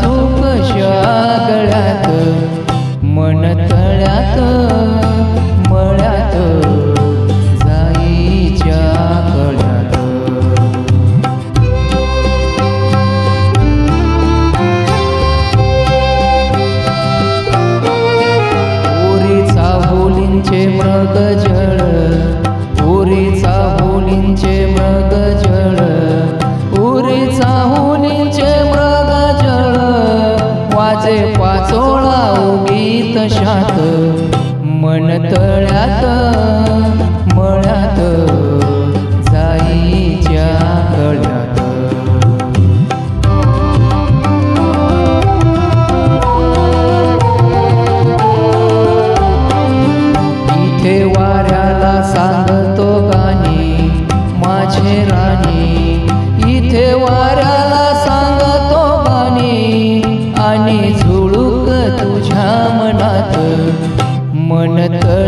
झोप शागळ्यात मन तळ्यात मळ्यात जाईच्या कळ्यात ओरीचा बोलींचे मृग गीत शात मन तळ्यात न कर